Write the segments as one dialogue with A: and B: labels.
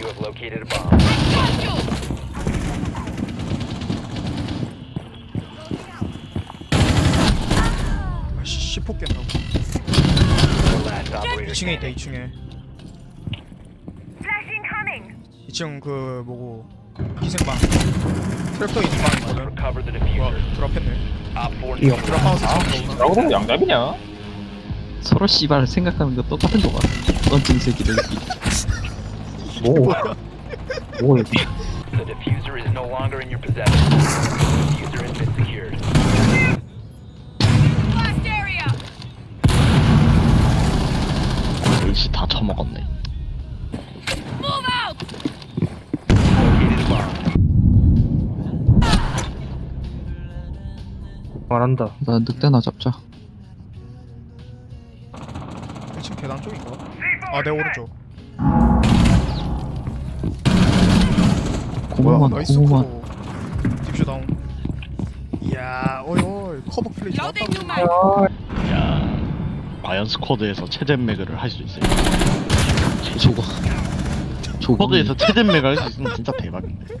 A: You have located a bomb.
B: 아씨 10폭 깼나고?
A: Last operator
B: 2층에 있다
A: standing.
B: 2층에. 2층 그 뭐고 기생방. 트랩도 있는 방 있거든.
A: Recover the
B: 와
A: diffuser.
B: 드랍했네.
A: Op 4
C: 이거
B: 드랍하우스
C: 아,
B: 있어
C: 뭐라고 양잡이냐?
D: 서로 씨발 생각하는 거 똑같은 거봐 던진 새끼들
C: 뭐? 뭐 이게?
A: The diffuser is no longer in your possession. The diffuser has been secured.
E: Blast area!
D: 일시 다 처먹었네
E: Move out!
A: Located a bomb.
C: 말한다.
D: 나 늑대나 잡자
B: 1층 계단 쪽인가? 아 내 오른쪽
D: 고구만
B: 나이스
D: 고구만
B: 커버 딥쇼 다운. 이야 어이 어이 커버 플레이 좋았다.
E: Loading new mag!
F: 야, 과연 스쿼드에서 체젠 매그를 할 수 있어요.
D: 조가 조가.
F: 스쿼드에서 체젠 매그 할 수 있으면 진짜 대박인데.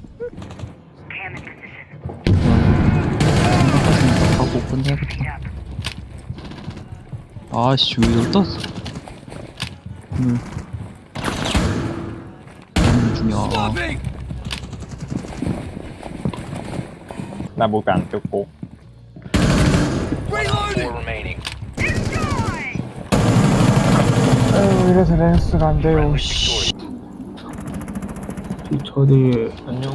D: 하고 끝내야겠다. 아씨 왜 이걸 떴어? 오늘. 오늘 중이야
C: 나 목이 안 뜯고.
A: Four remaining.
C: 아유, 이래서 렌스가 안 돼요.
A: Friendly
C: 씨.
A: victorious.
C: 저기 안녕.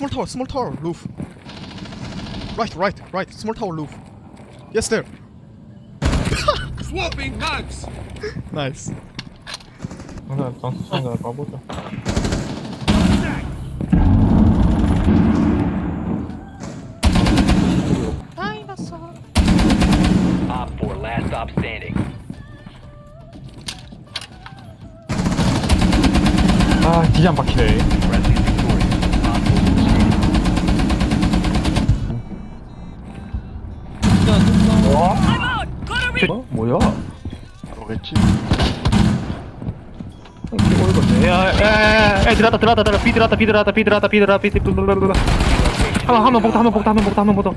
B: 카카 스몰 타워 스몰 타워 루프 Right right right 스몰 타워 루프 Yes there
G: Swapping hugs!
B: Nice
C: 그래서 dan스장가 가보자.
A: Op 4 last stop standing.
C: 아, 뒤안 박 어? 뭐야? 이거네. 야, 야, 야, 야, 들어왔다, 들어왔다, 들어왔다. 비 들어왔다, 비 들어왔다, 비 들어왔다, 비 들어왔다, 비 들어왔다. 한번 한번 복도, 한번 복도, 한번 복도, 한번 복도.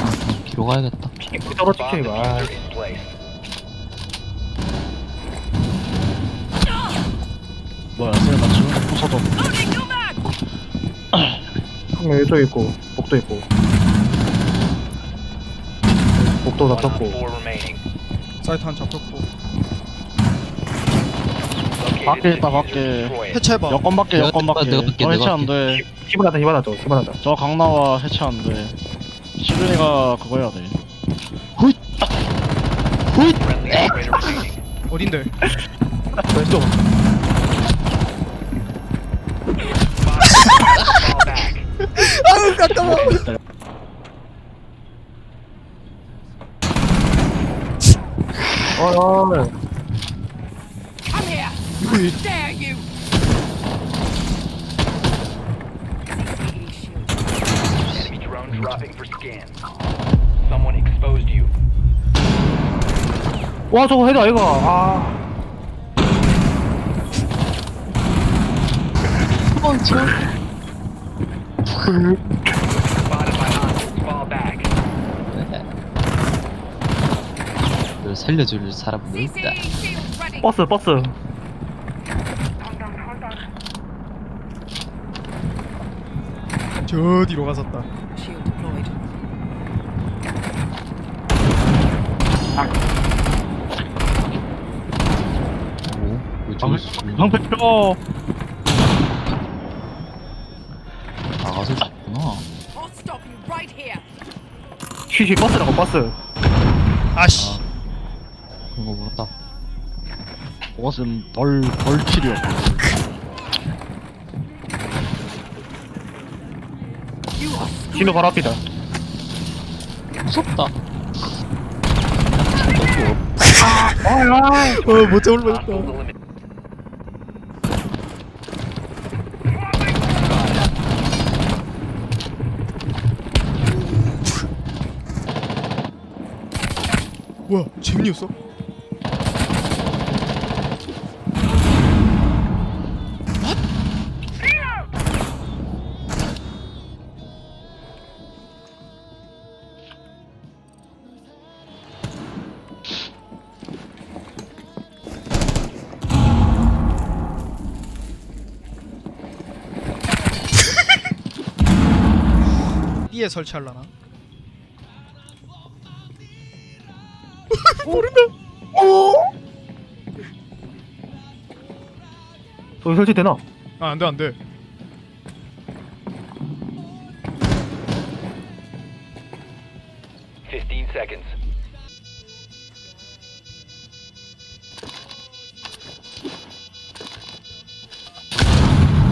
D: 아, 뒤로 가야겠다
C: 피 떨어 찍혀
A: Bomb
C: 이거. 아,
A: diffuser in place.
F: 뭐야, 쟤나 지금 부서져.
E: Loading new mag!
C: 한명 이쪽 있고, 복도 있고. 복도 다 떴고.
A: Op 4 remaining.
B: 사이트 한 잡혔고
F: 밖에 있다. 밖에.
B: 해체해봐
F: 여권 밖에,
D: 내가
F: 여권
D: 내가
F: 밖에.
D: 내가
F: 저
D: 내가
F: 해체 안
D: 할게.
F: 돼.
C: 히바나다, 히바나다, 히바나다.
F: 저 강나와 해체 안 돼. 시그니가 그거 해야 돼.
A: Operator remaining.
B: 어딘데?
C: 왼쪽.
B: 아유 깜깜아
C: 어, 어.
E: Come here!
B: 이거
E: Dare you!
A: Enemy drone dropping for scan. Someone exposed you.
C: 와, 저거 해도 아이가. 아.
A: Spotted
D: 널 살려줄 사람은 없다!
C: 버스, 버스.
B: 저 뒤로 가섰다
E: Shield deployed.
D: 오? 왜 저기 있어?
F: 방패 펴!
D: 나가서 죽구나
E: I'll stop you right here!
C: 쉬쉬, 버스라고, 버스.
B: 아씨
D: 거 물었다.
F: 그것은 벌, 벌 치료.
C: 진호 바로 앞이다
D: 무섭다.
B: 어 못 잡을 뻔했다
A: Hostiles eliminated.
B: 뭐야 재민이었어? B에 설치하려나? 모른다
C: 저기 설치되나?
B: 아 안돼 안돼
A: Fifteen seconds.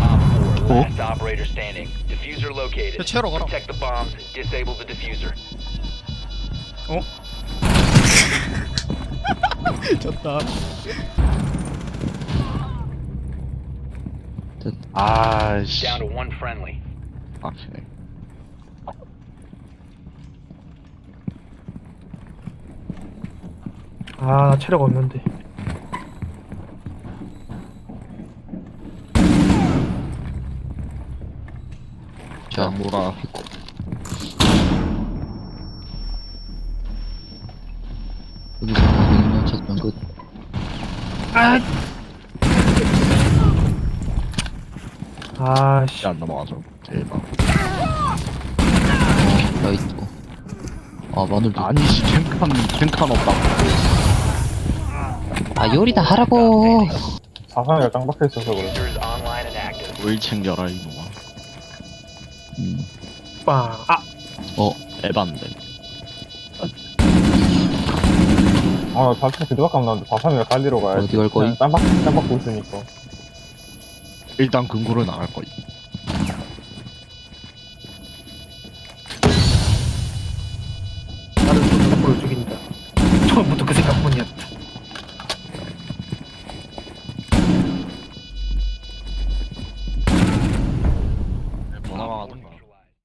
A: Op 4, last operator standing. Diffuser located.
B: 대체하러 가라
A: Protect the bombs. Disable the diffuser.
B: 어? 졌다
F: 아씨.
A: Down to one friendly.
F: 빡치네.
C: 아 체력 없는데
D: 자,
F: 뭐라.
D: 여기서 방향만 찾으면 끝.
C: 아씨
F: 안 넘어가죠. 대박.
D: 야, 있고. 아, 마늘도.
F: 아니씨, 탱칸, 탱칸 없다고.
D: 아, 요리 다 하라고.
G: 사상이가 짱 박혀 있어서 그래.
F: 뭘 챙겨라, 이놈아.
D: 음.
C: 빵 아
D: 어,
F: 에반데.
G: 아, 자체 그거밖에 안 나는데 사상이가 살리러 가야지.
D: 어디 갈 거임?
G: 그냥 짱 박, 짱 박고 있으니까.
F: 일단 금고를 나갈 거임.
C: 나를 또 누구를 죽인다 처음부터 그 생각뿐이었다